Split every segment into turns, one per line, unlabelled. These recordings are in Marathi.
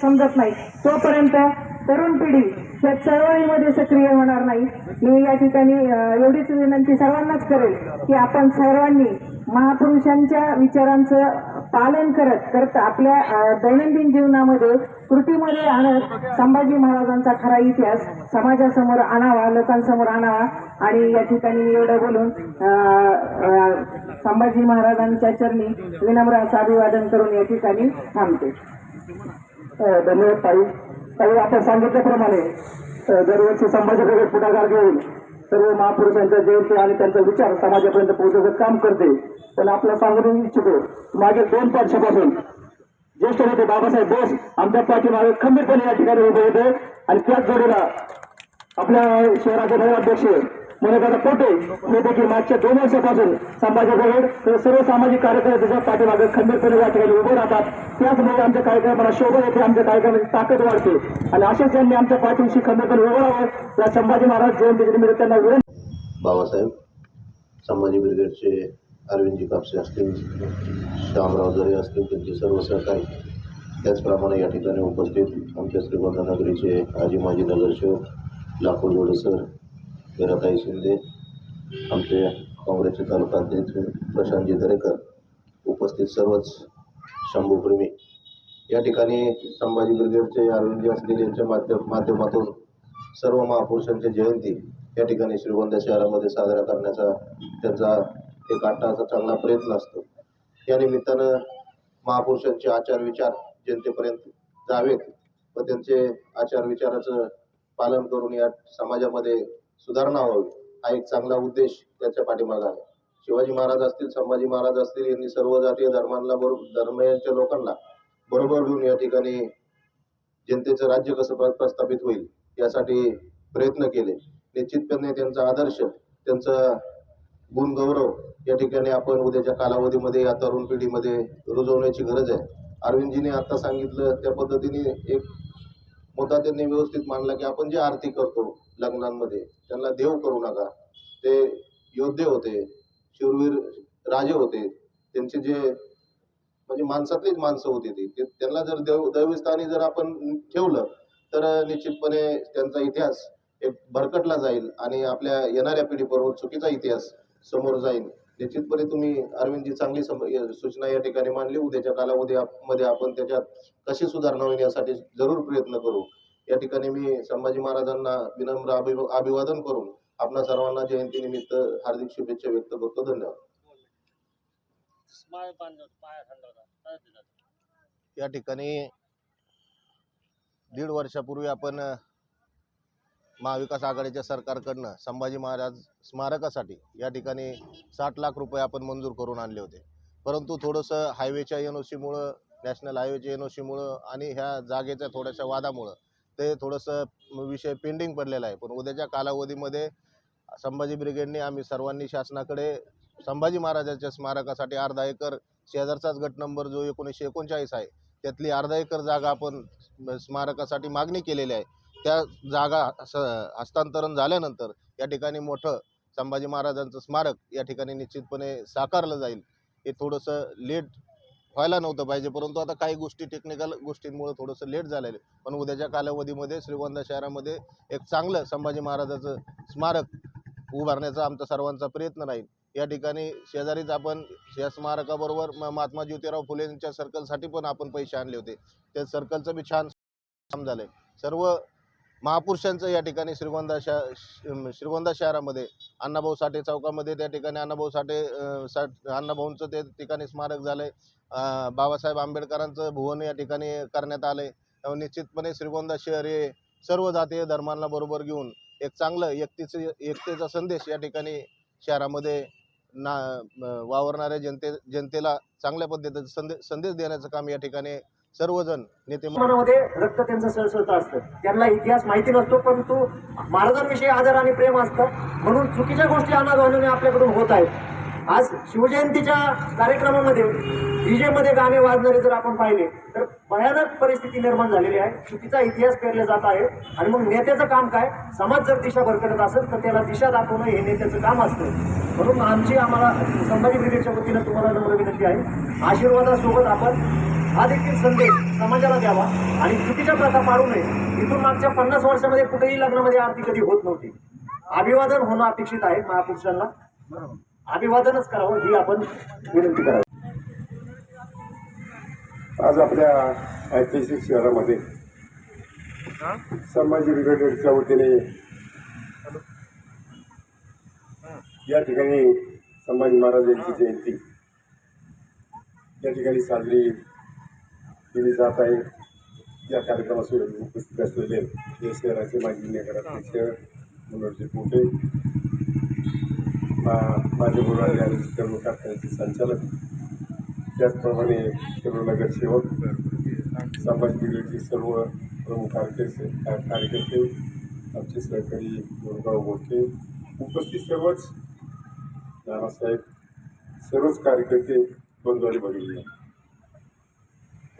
समजत नाही. तोपर्यंत तरुण पिढी या चळवळीमध्ये सक्रिय होणार नाही. मी या ठिकाणी एवढीच विनंती सर्वांनाच करेल की आपण सर्वांनी महापुरुषांच्या विचारांचं पालन करत करत आपल्या दैनंदिन जीवनामध्ये कृतीमध्ये आणत संभाजी महाराजांचा खरा इतिहास समाजासमोर आणावा लोकांसमोर आणावा. आणि या ठिकाणी मी एवढं बोलून संभाजी महाराजांच्या चरणी विनम्र असं अभिवादन करून या ठिकाणी थांबते.
धन्यवाद ताई. ताई आपण सांगितल्याप्रमाणे दरवर्षी संभाजीकडे पुढाकार घेऊन सर्व महापुरुषांच्या जयंती आणि त्यांचा विचार समाजापर्यंत पोहोचवण्याचं काम करते. पण आपला सांगू इच्छितो मागे दोन वर्षापासून ज्येष्ठ नेते बाबासाहेब बोस आमच्या पाठीमागे खंबीरपणे या ठिकाणी उभे होते. आणि त्याच जोडीला आपल्या शहराचे नगराध्यक्ष मनोदादा पोटे हे देखील मागच्या दोन वर्षापासून संभाजी ते सर्व सामाजिक कार्यकर्ते त्याच्या पाठीमागे खंबीरपणे या ठिकाणी उभे राहतात. त्याचमुळे आमच्या कार्यक्रमाला शोभा येते आमच्या कार्यक्रमाची ताकद वाढते. आणि अशाच यांनी आमच्या पाठीशी खंबीरपणे उभं राहावं. या संभाजी महाराज जयंती निमित्त त्यांना विनंती
बाबासाहेब संभाजी ब्रिगेडचे अरविंदजी कापसे असतील श्यामराव जरे असतील त्यांचे सर्व सहकारी त्याचप्रमाणे या ठिकाणी उपस्थित आमच्या श्रीगोंदा नगरीचे आजी माजी नगरसेवक लाखो जोडे सर मीराताई शिंदे आमचे काँग्रेसचे तालुका अध्यक्ष प्रशांतजी दरेकर उपस्थित सर्वच शंभूप्रेमी. या ठिकाणी संभाजी ब्रिगेडचे अरविंदजी असलेले यांच्या माध्यम माध्यमातून सर्व महापुरुषांची जयंती या ठिकाणी श्रीगोंदा शहरामध्ये साजरा करण्याचा त्यांचा एक आट्टाचा चांगला प्रयत्न असतो. या निमित्तानं महापुरुषांचे आचार विचार जनतेपर्यंत जावेत व त्यांचे आचार विचाराचं पालन करून या समाजामध्ये सुधारणा व्हावी. हा एक चांगला उद्देश त्याच्या पाठीमागा आहे. शिवाजी महाराज असतील संभाजी महाराज असतील यांनी सर्व जातीय धर्मांना बरोबर धर्माच्या लोकांना बरोबर घेऊन या ठिकाणी जनतेचं राज्य कसं प्रस्थापित होईल यासाठी प्रयत्न केले. निश्चितपणे त्यांचा आदर्श त्यांचा गुणगौरव या ठिकाणी आपण उद्याच्या कालावधीमध्ये या तरुण पिढीमध्ये रुजवण्याची गरज आहे. अरविंदजीने आता सांगितलं त्या पद्धतीने एक मुद्दा त्यांनी व्यवस्थित मांडला की आपण जे आरती करतो लग्नांमध्ये त्यांना देव करू नका. ते योद्धे होते शूरवीर राजे होते त्यांचे जे म्हणजे माणसातलीच माणसं होती ती. ते- त्यांना जर देव दैवस्थानी जर आपण ठेवलं तर निश्चितपणे त्यांचा इतिहास एक भरकटला जाईल आणि आपल्या येणाऱ्या पिढीबरोबर चुकीचा इतिहास समोर जाईल. निश्चितपणे तुम्ही अरविंदजी चांगली सम- सूचना या ठिकाणी मांडली. उद्याच्या कालावधी मध्ये आपण त्याच्यात कशी सुधारणा होईल यासाठी जरूर प्रयत्न करू. या ठिकाणी मी संभाजी महाराजांना विनम्र अभि- अभिवादन करून आपणा सर्वांना जयंतीनिमित्त हार्दिक शुभेच्छा व्यक्त करतो. धन्यवाद. या ठिकाणी दीड वर्षापूर्वी आपण महाविकास आघाडीच्या सरकारकडनं संभाजी महाराज स्मारकासाठी या ठिकाणी साठ लाख रुपये आपण मंजूर करून आणले होते. परंतु थोडंसं हायवेच्या एन ओ सीमुळं नॅशनल हायवेच्या एन ओ सीमुळं आणि ह्या जागेच्या थोड्याशा वादामुळं ते थोडंसं विषय पेंडिंग पडलेला आहे. पण उद्याच्या कालावधीमध्ये संभाजी ब्रिगेडने आम्ही सर्वांनी शासनाकडे संभाजी महाराजांच्या स्मारकासाठी अर्धा एकर शेजारचाच गट नंबर जो एकोणीसशे एकोणचाळीस आहे त्यातली अर्धा एकर जागा आपण स्मारकासाठी मागणी केलेली आहे. त्या जागा स- हस्तांतरण झाल्यानंतर या ठिकाणी मोठं संभाजी महाराजांचं स्मारक या ठिकाणी निश्चितपणे साकारलं जाईल. हे थोडंसं लेट व्हायला नव्हतं पाहिजे परंतु आता काही गोष्टी टेक्निकल गोष्टींमुळे थोडंसं लेट झालेलं आहे. पण उद्याच्या कालावधीमध्ये श्रीगोंदा शहरामध्ये एक चांगलं संभाजी महाराजाचं स्मारक उभारण्याचा आमचा सर्वांचा प्रयत्न राहील. या ठिकाणी शेजारीच आपण या स्मारकाबरोबर म- महात्मा ज्योतिराव फुलेंच्या सर्कलसाठी पण आपण पैसे आणले होते. त्या सर्कलचं बी छान काम आहे सर्व महापुरुषांचं या ठिकाणी श्रीगोंदा शा श- श्रीगोंदा शहरामध्ये अण्णाभाऊ साठे चौकामध्ये त्या ठिकाणी अण्णाभाऊ साठे सा साठ अण्णाभाऊंचं ते ठिकाणी स्मारक झालंय. आहे बाबासाहेब आंबेडकरांचं भुवन या ठिकाणी करण्यात आलंय. त्यामुळे निश्चितपणे श्रीगोंदा शहर हे सर्व जातीय धर्मांना बरोबर घेऊन एक चांगलं एकतेचं एकतेचा संदेश या ठिकाणी शहरामध्ये ना वावरणाऱ्या जनते जनतेला चांगल्या पद्धतीचा संदेश संदेश देण्याचं काम या ठिकाणी सर्वजण नेते
मनामध्ये रक्त त्यांचं सळसळत असतं. त्यांना इतिहास माहिती नसतो परंतु महाराजांविषयी आदर आणि प्रेम असतं. म्हणून चुकीच्या गोष्टी अनादवाने आपल्याकडून होत आहेत. आज शिवजयंतीच्या कार्यक्रमामध्ये डीजे मध्ये गाणे वाजणारे जर आपण पाहिले तर भयानक परिस्थिती निर्माण झालेली आहे. चुकीचा इतिहास पेरला जात आहे. आणि मग नेत्याचं काम काय? समाज जर दिशा भरकटत असेल तर त्याला दिशा दाखवणं हे नेत्याचं काम असतं. म्हणून आमची आम्हाला संभाजी ब्रिगेडच्या वतीनं तुम्हाला नम्र विनंती आहे. आशीर्वादासोबत आपण
हा देखील संदेश समाजाला द्यावा आणि चुकीच्या प्रथा पाडू नये. इथून मागच्या पन्नास वर्षामध्ये कुठेही लग्नामध्ये आरती कधी होत नव्हती. अभिवादन होणं अपेक्षित आहे महापुरुषांना. अभिवादनच करावं ही आपण विनंती करावी.
आज आपल्या ऐतिहासिक शहरामध्ये संभाजी ब्रिगेडच्या वतीने या ठिकाणी संभाजी महाराज यांची जयंती या ठिकाणी साजरी जात आहे. या कार्यक्रमास उपस्थित असलेले या शहराचे माजी नगराध्यक्ष मनोहरजी पोटे मा- माझे बोलाले आणि सर्व कारखान्याचे संचालक त्याचप्रमाणे सर्व नगरसेवक समाज ब्रिगेडचे सर्व प्रमुख कार्यकर्ते कार्यकर्ते आमचे सहकारी गुरुगाव गोटे उपस्थित सर्वच नानासाहेब सर्वच कार्यकर्ते बंदवारी आणि भगिनी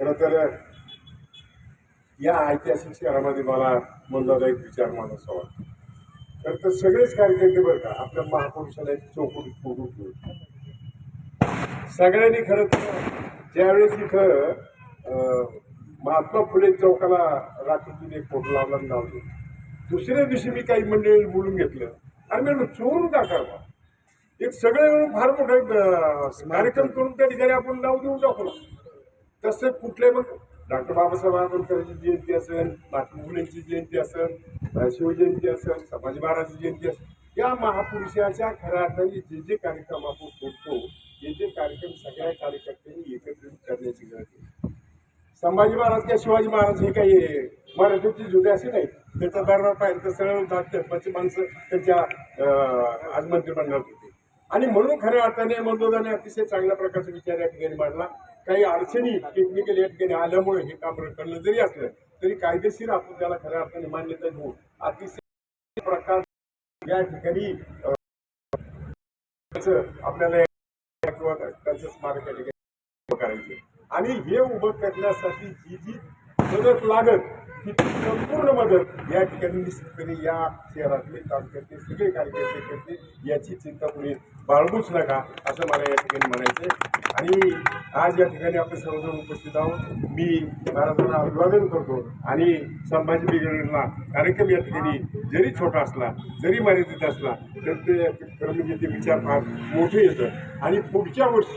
खरं तर या ऐतिहासिक शहरामध्ये मला मनोदायक विचार मानासा वाटतो खरं तर सगळेच कार्यकर्ते बरं का आपल्या महापुरुषाला एक चौकटीत फोडून सगळ्यांनी खरं तर ज्यावेळेस इथं अं, महात्मा फुले चौकाला रात्रीतून एक फोटो लावला लावले. दुसऱ्या दिवशी मी काही मंडळी बोलून घेतलं. आणि मी म्हणलं, चोरून टाकावा एक सगळे मिळून फार मोठा कार्यक्रम करून त्या ठिकाणी आपण नाव देऊन टाकू तसं कुठले मग डॉक्टर बाबासाहेब आंबेडकरांची जयंती असेल महात्मा फुलेंची जयंती असेल शिवजयंती असेल संभाजी महाराजांची जयंती असेल या महापुरुषाच्या खऱ्या अर्थाने जे जे कार्यक्रम आपण करतो जे जे कार्यक्रम सगळ्या कार्यकर्त्यांनी एकत्रित करण्याची गरज आहे. संभाजी महाराज किंवा शिवाजी महाराज हे काही मराठीची जुदे असे नाही त्याचा दरबार पाहिजे तर सरळ जाते माणसं त्यांच्या अं, आज मंत्रिमंडळात होते. आणि म्हणून खऱ्या अर्थाने मंदोदाने अतिशय चांगल्या प्रकारचा विचार या ठिकाणी मांडला. काही अडचणी टेक्निकल या ठिकाणी आल्यामुळे हे काम रखडलं जरी असलं तरी कायदेशीर आपण त्याला खऱ्या अर्थाने मान्यता देऊ. अतिशय प्रकार या ठिकाणी त्याचं आपल्याला किंवा त्यांचं स्मारक या ठिकाणी करायचे आणि हे उभं करण्यासाठी जी जी मदत लागत ती संपूर्ण मदत या ठिकाणी निश्चितपणे या शहरातले कार्यकर्ते सगळे कार्यकर्ते करते याची चिंता कोणी बाळगूच नका असं मला या ठिकाणी म्हणायचं आणि आज या ठिकाणी आपण सर्वजण उपस्थित आहोत. मी महाराजांना अभिवादन करतो आणि संभाजी ब्रिगेडला कार्यक्रम या ठिकाणी जरी छोटा असला जरी मर्यादित असला तर ते खरं म्हणजे ते विचार फार मोठे येतं. आणि पुढच्या वर्षी